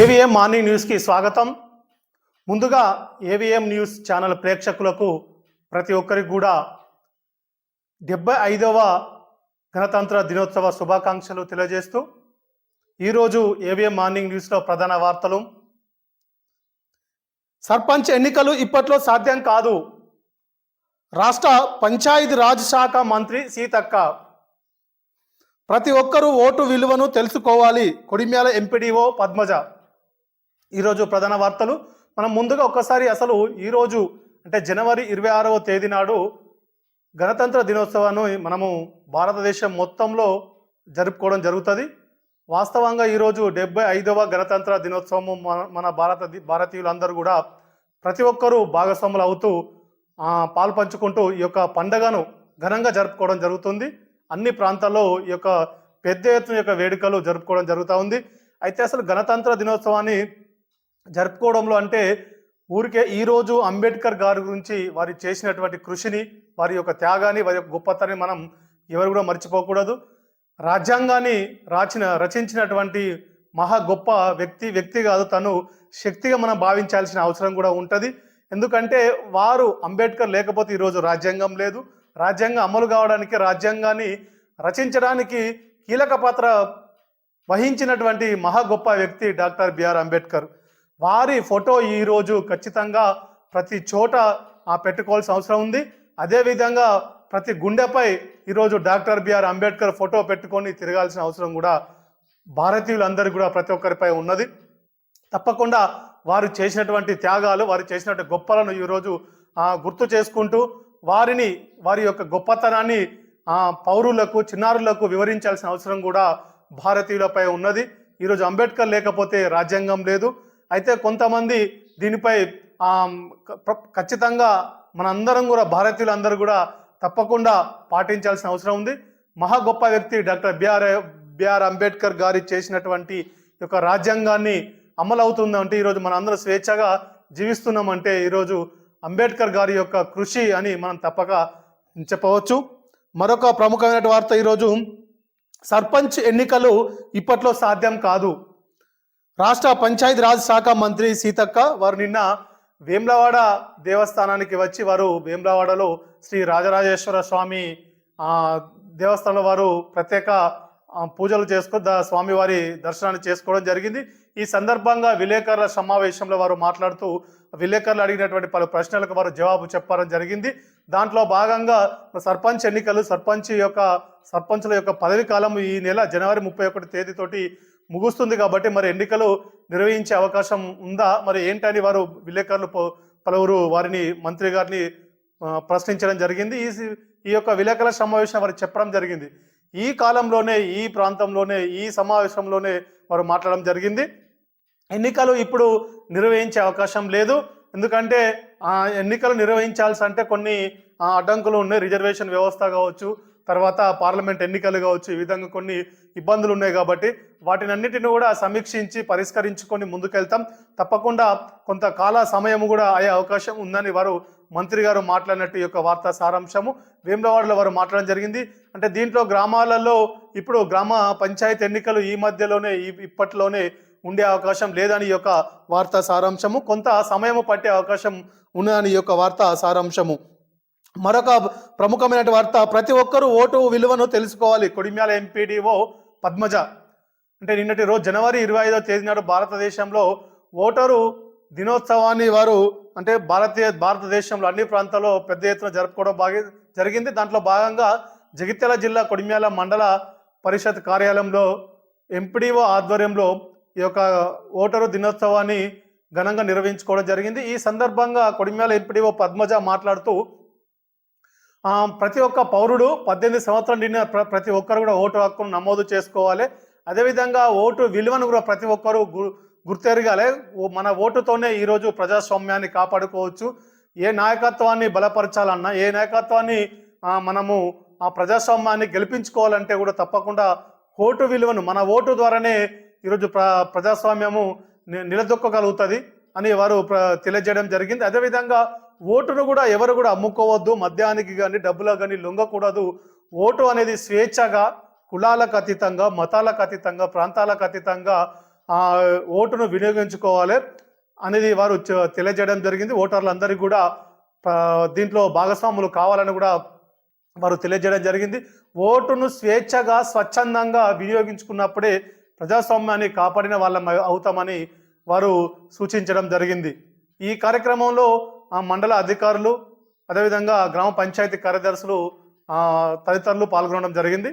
AVM morning న్యూస్కి స్వాగతం. ముందుగా ఏవిఎం న్యూస్ ఛానల్ ప్రేక్షకులకు ప్రతి ఒక్కరికి కూడా డెబ్బై ఐదవ గణతంత్ర దినోత్సవ శుభాకాంక్షలు తెలియజేస్తూ ఈరోజు ఏవిఎం మార్నింగ్ న్యూస్లో ప్రధాన వార్తలు. సర్పంచ్ ఎన్నికలు ఇప్పట్లో సాధ్యం కాదు. రాష్ట్ర పంచాయతీ రాజ్ శాఖ మంత్రి సీతక్క. ప్రతి ఒక్కరూ ఓటు విలువను తెలుసుకోవాలి. కొడిమ్యాల ఎంపీడీఓ పద్మజ. ఈరోజు ప్రధాన వార్తలు. మనం ముందుగా ఒక్కసారి అసలు ఈరోజు అంటే జనవరి ఇరవై ఆరవ తేదీ నాడు గణతంత్ర దినోత్సవాన్ని మనము భారతదేశం మొత్తంలో జరుపుకోవడం జరుగుతుంది. వాస్తవంగా ఈరోజు డెబ్బై ఐదవ గణతంత్ర దినోత్సవము మన మన భారత భారతీయులందరూ కూడా ప్రతి ఒక్కరూ భాగస్వాములు అవుతూ పాలు పంచుకుంటూ ఈ యొక్క పండగను ఘనంగా జరుపుకోవడం జరుగుతుంది. అన్ని ప్రాంతాల్లో ఈ యొక్క పెద్ద ఎత్తున యొక్క వేడుకలు జరుపుకోవడం జరుగుతూ ఉంది. అయితే అసలు గణతంత్ర దినోత్సవాన్ని జరుపుకోవడంలో అంటే ఊరికే ఈరోజు అంబేద్కర్ గారి గురించి వారి చేసినటువంటి కృషిని వారి యొక్క త్యాగాన్ని వారి యొక్క గొప్పతనాన్ని మనం ఎవరు కూడా మర్చిపోకూడదు. రాజ్యాంగాన్ని రాచిన రచించినటువంటి మహా గొప్ప వ్యక్తి వ్యక్తి కాదు తను శక్తిగా మనం భావించాల్సిన అవసరం కూడా ఉంటుంది. ఎందుకంటే వారు అంబేద్కర్ లేకపోతే ఈరోజు రాజ్యాంగం లేదు. రాజ్యాంగం అమలు కావడానికి రాజ్యాంగాన్ని రచించడానికి కీలక పాత్ర వహించినటువంటి మహా గొప్ప వ్యక్తి డాక్టర్ బిఆర్ అంబేద్కర్. వారి ఫోటో ఈరోజు ఖచ్చితంగా ప్రతి చోట ఆ పెట్టుకోవాల్సిన అవసరం ఉంది. అదేవిధంగా ప్రతి గుండెపై ఈరోజు డాక్టర్ బిఆర్ అంబేద్కర్ ఫోటో పెట్టుకొని తిరగాల్సిన అవసరం కూడా భారతీయులందరూ కూడా ప్రతి ఒక్కరిపై ఉన్నది. తప్పకుండా వారు చేసినటువంటి త్యాగాలు వారు చేసినటువంటి గొప్పలను ఈరోజు గుర్తు చేసుకుంటూ వారిని వారి యొక్క గొప్పతనాన్ని పౌరులకు చిన్నారులకు వివరించాల్సిన అవసరం కూడా భారతీయులపై ఉన్నది. ఈరోజు అంబేద్కర్ లేకపోతే రాజ్యాంగం లేదు. అయితే కొంతమంది దీనిపై ఖచ్చితంగా మనందరం కూడా భారతీయులందరూ కూడా తప్పకుండా పాటించాల్సిన అవసరం ఉంది. మహా గొప్ప వ్యక్తి డాక్టర్ బిఆర్ బిఆర్ అంబేద్కర్ గారి చేసినటువంటి యొక్క రాజ్యాంగాన్ని అమలు ఈరోజు మన అందరం స్వేచ్ఛగా జీవిస్తున్నామంటే ఈరోజు అంబేద్కర్ గారి యొక్క కృషి అని మనం తప్పక చెప్పవచ్చు. మరొక ప్రముఖమైన వార్త ఈరోజు సర్పంచ్ ఎన్నికలు ఇప్పట్లో సాధ్యం కాదు. రాష్ట్ర పంచాయతీ రాజ్ శాఖ మంత్రి సీతక్క వారు నిన్న వేములవాడ దేవస్థానానికి వచ్చి వారు వేములవాడలో శ్రీ రాజరాజేశ్వర స్వామి దేవస్థానంలో వారు ప్రత్యేక పూజలు చేసుకుని ద- స్వామివారి దర్శనాన్ని చేసుకోవడం జరిగింది. ఈ సందర్భంగా విలేకరుల సమావేశంలో వారు మాట్లాడుతూ విలేకరులు అడిగినటువంటి పలు ప్రశ్నలకు వారు జవాబు చెప్పడం జరిగింది. దాంట్లో భాగంగా సర్పంచ్ ఎన్నికలు సర్పంచ్ యొక్క సర్పంచుల యొక్క పదవి కాలం ఈ నెల జనవరి ముప్పై ఒకటి తేదీతోటి ముగుస్తుంది కాబట్టి మరి ఎన్నికలు నిర్వహించే అవకాశం ఉందా? మరి ఏంటని వారు విలేకరులు ప- పలువురు వారిని మంత్రి గారిని ప్రశ్నించడం జరిగింది. ఈ సి- ఈ యొక్క విలేకరుల సమావేశం వారు చెప్పడం జరిగింది. ఈ కాలంలోనే ఈ ప్రాంతంలోనే ఈ సమావేశంలోనే వారు మాట్లాడడం జరిగింది. ఎన్నికలు ఇప్పుడు నిర్వహించే అవకాశం లేదు. ఎందుకంటే ఎన్నికలు నిర్వహించాల్సి అంటే కొన్ని అడ్డంకులు ఉన్నాయి. రిజర్వేషన్ వ్యవస్థ కావచ్చు తర్వాత పార్లమెంట్ ఎన్నికలు కావచ్చు ఈ విధంగా కొన్ని ఇబ్బందులు ఉన్నాయి కాబట్టి వాటినన్నిటిని కూడా సమీక్షించి పరిష్కరించుకొని ముందుకెళ్తాం. తప్పకుండా కొంత కాల సమయం కూడా అయ్యే అవకాశం ఉందని వారు మంత్రి గారు మాట్లాడినట్టు యొక్క వార్తా సారాంశము. వేములవాడలో వారు మాట్లాడడం జరిగింది. అంటే దీంట్లో గ్రామాలలో ఇప్పుడు గ్రామ పంచాయతీ ఎన్నికలు ఈ మధ్యలోనే ఇప్పట్లోనే ఉండే అవకాశం లేదని యొక్క వార్తా సారాంశము. కొంత సమయము పట్టే అవకాశం ఉన్నదని ఈ యొక్క వార్తా సారాంశము. మరొక ప్రముఖమైన వార్త ప్రతి ఒక్కరూ ఓటు విలువను తెలుసుకోవాలి. కొడిమ్యాల ఎంపీడీఓ పద్మజ. అంటే నిన్నటి రోజు జనవరి ఇరవై ఐదో తేదీ నాడు భారతదేశంలో ఓటరు దినోత్సవాన్ని వారు అంటే భారతీయ భారతదేశంలో అన్ని ప్రాంతాల్లో పెద్ద ఎత్తున జరుపుకోవడం బాగా జరిగింది. దాంట్లో భాగంగా జగిత్యాల జిల్లా కొడిమ్యాల మండల పరిషత్ కార్యాలయంలో ఎంపీడీఓ ఆధ్వర్యంలో ఈ యొక్క ఓటరు దినోత్సవాన్ని ఘనంగా నిర్వహించుకోవడం జరిగింది. ఈ సందర్భంగా కొడిమ్యాల ఎంపీడీఓ పద్మజ మాట్లాడుతూ ప్రతి ఒక్క పౌరుడు పద్దెనిమిది సంవత్సరాలు నిండిన ప్ర- ప్రతి ఒక్కరు కూడా ఓటు హక్కును నమోదు చేసుకోవాలి. అదేవిధంగా ఓటు విలువను కూడా ప్రతి ఒక్కరు గు- గుర్తెరగాలి. ఓ- మన ఓటుతోనే ఈరోజు ప్రజాస్వామ్యాన్ని కాపాడుకోవచ్చు. ఏ నాయకత్వాన్ని బలపరచాలన్నా ఏ నాయకత్వాన్ని మనము ఆ ప్రజాస్వామ్యాన్ని గెలిపించుకోవాలంటే కూడా తప్పకుండా ఓటు విలువను మన ఓటు ద్వారానే ఈరోజు ప్ర ప్రజాస్వామ్యము ని- నిలదొక్కగలుగుతుంది అని వారు ప్ర తెలియజేయడం జరిగింది. అదేవిధంగా ఓటును కూడా ఎవరు కూడా అమ్ముకోవద్దు మద్యానికి కానీ డబ్బులకు కానీ లొంగకూడదు. ఓటు అనేది స్వేచ్ఛగా కులాలకు అతీతంగా మతాలకు అతీతంగా ప్రాంతాలకు అతీతంగా ఆ, ఓటును వినియోగించుకోవాలి అనేది వారు తెలియజేయడం జరిగింది. ఓటర్లందరికీ కూడా దీంట్లో భాగస్వాములు కావాలని కూడా వారు తెలియజేయడం జరిగింది. ఓటును స్వేచ్ఛగా స్వచ్ఛందంగా వినియోగించుకున్నప్పుడే ప్రజాస్వామ్యాన్ని కాపాడిన వాళ్ళం అవుతామని వారు సూచించడం జరిగింది. ఈ కార్యక్రమంలో ఆ మండల అధికారులు అదేవిధంగా గ్రామ పంచాయతీ కార్యదర్శులు తదితరులు పాల్గొనడం జరిగింది.